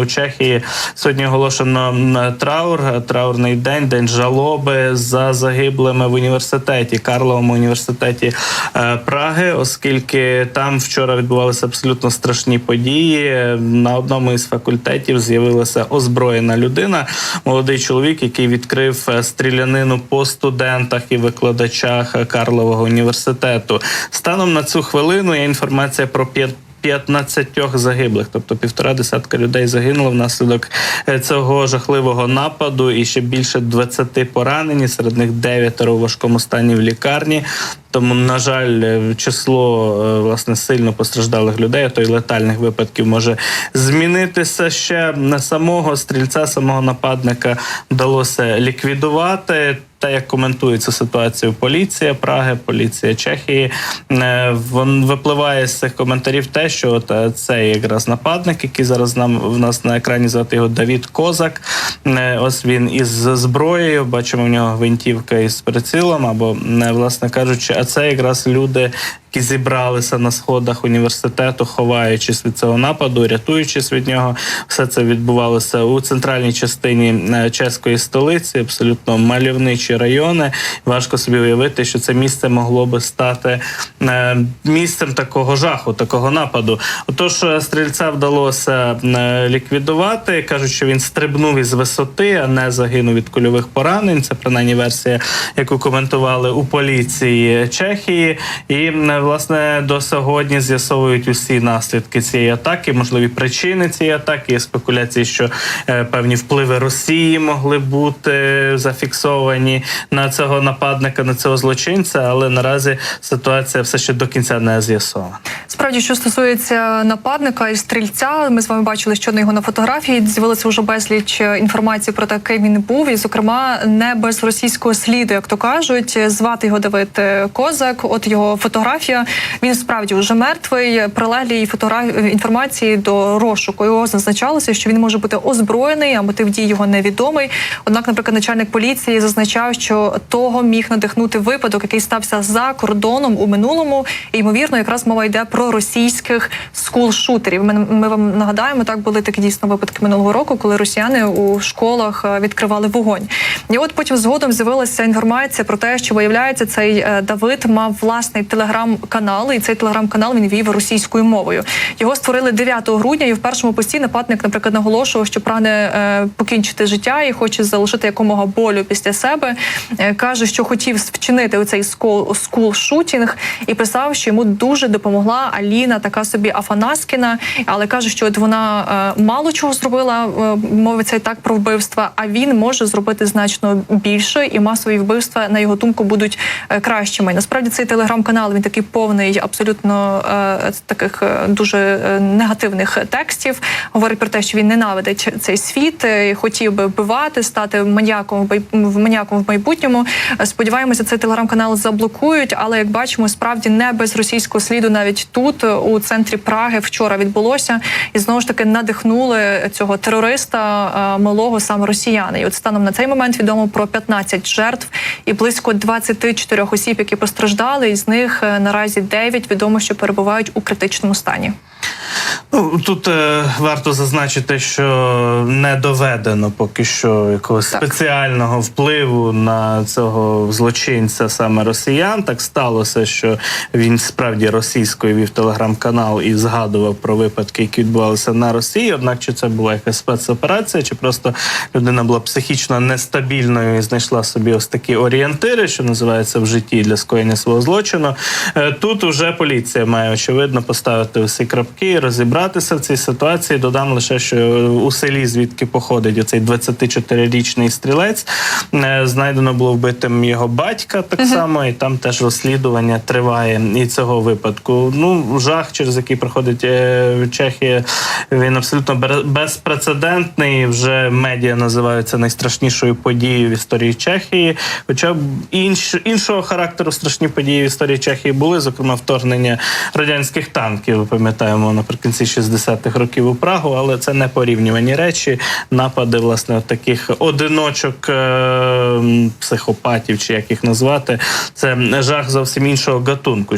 У Чехії сьогодні оголошено траур, траурний день, день жалоби за загиблими в університеті, Карловому університеті е, Праги, оскільки там вчора відбувалися абсолютно страшні події. На одному із факультетів з'явилася озброєна людина, молодий чоловік, який відкрив е, стрілянину по студентах і викладачах Карлового університету. Станом на цю хвилину є інформація про. 15 загиблих, тобто півтора десятка людей загинуло внаслідок е, цього жахливого нападу, і ще більше 20 поранені. Серед них дев'ятеро у важкому стані в лікарні. Тому, на жаль, е, число е, власне сильно постраждалих людей, то й летальних випадків може змінитися ще на самого стрільця, самого нападника вдалося ліквідувати. Та як коментує цю ситуацію поліція Праги, поліція Чехії, е, вон випливає з цих коментарів те, що от цей якраз нападник, який зараз нам в нас на екрані звати його Давід Козак. Ось він із зброєю. Бачимо в нього гвинтівка із прицілом, або власне кажучи, а це якраз люди. Які зібралися на сходах університету, ховаючись від цього нападу, рятуючись від нього, все це відбувалося у центральній частині е, чеської столиці, абсолютно мальовничі райони. Важко собі уявити, що це місце могло би стати е, місцем такого жаху, такого нападу. Отож, е, стрільця вдалося ліквідувати. кажуть, що він стрибнув із висоти, а не загинув від кульових поранень. Це принаймні версія, яку коментували у поліції Чехії. І е, власне до сьогодні з'ясовують усі наслідки цієї атаки, можливі причини цієї атаки. Є спекуляції, що е, певні впливи Росії могли бути зафіксовані на цього нападника, на цього злочинця, але наразі ситуація все ще до кінця не з'ясована. Справді, що стосується нападника і стрільця, ми з вами бачили щодо його на фотографії. З'явилося вже безліч е, інформації про те, він був, і зокрема не без російського сліду, як то кажуть. Звати його Давид е, Козак. От його фотографія. Він справді вже мертвий. Прилеглі фотографії інформації до розшуку його зазначалося, що він може бути озброєний, а мотив дій його невідомий. Однак, наприклад, начальник поліції зазначав, що того міг надихнути випадок, який стався за кордоном у минулому. І ймовірно, якраз мова йде про російських скул-шутерів. Ми, ми вам нагадаємо, так були такі дійсно випадки минулого року, коли росіяни у школах е, відкривали вогонь. І от потім згодом з'явилася інформація про те, що виявляється, цей е, Давид мав власний телеграм-канал, і цей телеграм-канал він вів російською мовою. Його створили 9 грудня, і в першому пості нападник, наприклад, наголошував, що прагне е, покінчити життя і хоче залишити якомога болю після себе. Е, каже, що хотів вчинити оцей скул шутінг, і писав, що йому дуже допомогла Аліна, така собі Афанаскіна. Але каже, що от вона е, мало чого зробила, мовиться так про вбивства. А він може зробити значно більше, і масові вбивства на його думку будуть кращими. Насправді цей телеграм-канал він такий повний, абсолютно е, таких е, дуже е, негативних текстів. Говорить про те, що він ненавидить цей світ, е, хотів би вбивати, стати маніяком в бай- в майбутньому. Сподіваємося, цей телеграм-канал заблокують, але як бачимо, справді не без російського сліду навіть тут, у центрі Праги, вчора відбулося, і знову ж таки надихнули цього терориста малого саме росіяни. І от станом на цей момент відомо про 15 жертв і близько 24 осіб, які постраждали. Із них е, наразі 9 відомо, що перебувають у критичному стані. Ну тут е, варто зазначити, що не доведено поки що якогось Так. спеціального впливу на цього злочинця саме росіян. Так сталося, що він справді російською вів телеграм-канал і згадував про випадки, які відбувалися на Росії. Однак, чи це була якась спецоперація, чи просто людина була психічно нестабільною і знайшла собі ось такі орієнтири, що називається в житті для скоєння свого злочину. Е, Тут уже поліція має очевидно поставити усі крапки, і розібратися в цій ситуації. Додам лише, що у селі, звідки походить оцей 24-річний стрілець, е, знайдено було вбитим його батька так само, і там теж розслідування триває і цього випадку. Ну, жах, через який проходить е, Чехія, він абсолютно безпрецедентний. Вже медіа називаються найстрашнішою подією в історії Чехії. Хоча інш, іншого характеру страшні події в історії Чехії були, зокрема вторгнення радянських танків. Пам'ятаємо наприкінці 60-х років у Прагу, але це не порівнювані речі. Напади власне от таких одиночок е- психопатів, чи як їх назвати, це жах зовсім іншого гатунку.